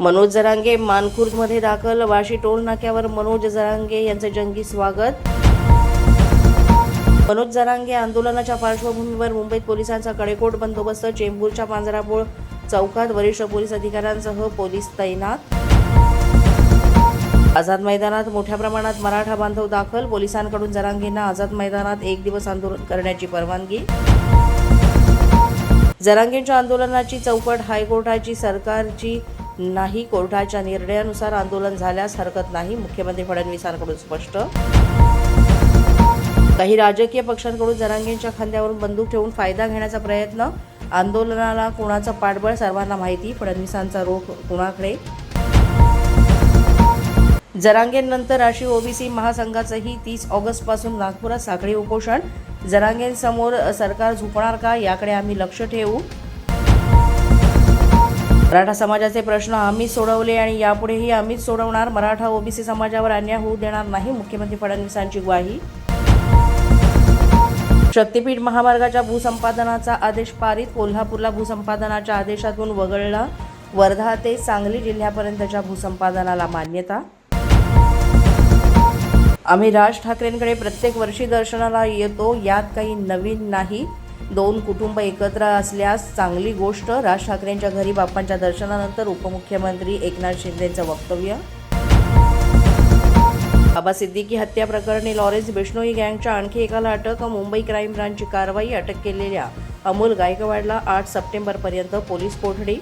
मनोज जरांगे मानखुर्दमध्ये दाखल वाशी टोल नाक्यावर मनोज जरांगे यांचे जंगी स्वागत. मनोज जरांगे आंदोलनाच्या पार्श्वभूमीवर मुंबईत पोलिसांचा कडेकोट बंदोबस्त चेंबूरच्या पांजरापोळ चौकात वरिष्ठ पोलीस अधिकाऱ्यांसह पोलीस तैनात. आझाद मैदानात मोठ्या प्रमाणात मराठा बांधव दाखल पोलिसांकडून जरांगेंना आझाद मैदानात एक दिवस आंदोलन करण्याची परवानगी. जरांगेंच्या आंदोलनाची चौकट हायकोर्टाची सरकारची नाही कोर्टाच्या निर्णयानुसार आंदोलन झाल्यास हरकत नाही मुख्यमंत्री फडणवीसांकडून स्पष्ट. काही राजकीय पक्षांकडून जरांगेंच्या खांद्यावरून बंदूक ठेवून फायदा घेण्याचा प्रयत्न आंदोलनाला कोणाचं पाठबळ सर्वांना माहिती फडणवीसांचा रोख कुणाकडे? जरांगेंनंतर राष्ट्रीय ओबीसी महासंघाचंही तीस ऑगस्टपासून नागपुरात साखळी उपोषण. जरांगेंसमोर सरकार झुकणार का याकडे आम्ही लक्ष ठेवू. मराठा समाजाचे प्रश्न आम्हीच सोडवले आणि यापुढेही आम्हीच सोडवणार. मराठा ओबीसी समाजावर अन्याय होऊ देणार नाही मुख्यमंत्री फडणवीसांची ग्वाही. शक्तीपीठ महामार्गाच्या भूसंपादनाचा आदेश पारित कोल्हापूरला भूसंपादनाच्या आदेशातून वगळला. वर्धा ते सांगली जिल्ह्यापर्यंतच्या भूसंपादनाला मान्यता. आम्ही राज ठाकरेंकडे प्रत्येक वर्षी दर्शनाला येतो यात काही नवीन नाही. दोन कुटुंब एकत्र असल्यास चांगली गोष्ट. राज ठाकरेंच्या घरी बाप्पांच्या दर्शनानंतर उपमुख्यमंत्री एकनाथ शिंदेचं वक्तव्य. बाबा सिद्दीकी हत्या प्रकरणी लॉरेन्स बिष्णोई गँगच्या आणखी एकाला अटक. मुंबई क्राईम ब्रांचची कारवाई अटक केलेल्या अमोल गायकवाडला आठ सप्टेंबरपर्यंत पोलीस कोठडी.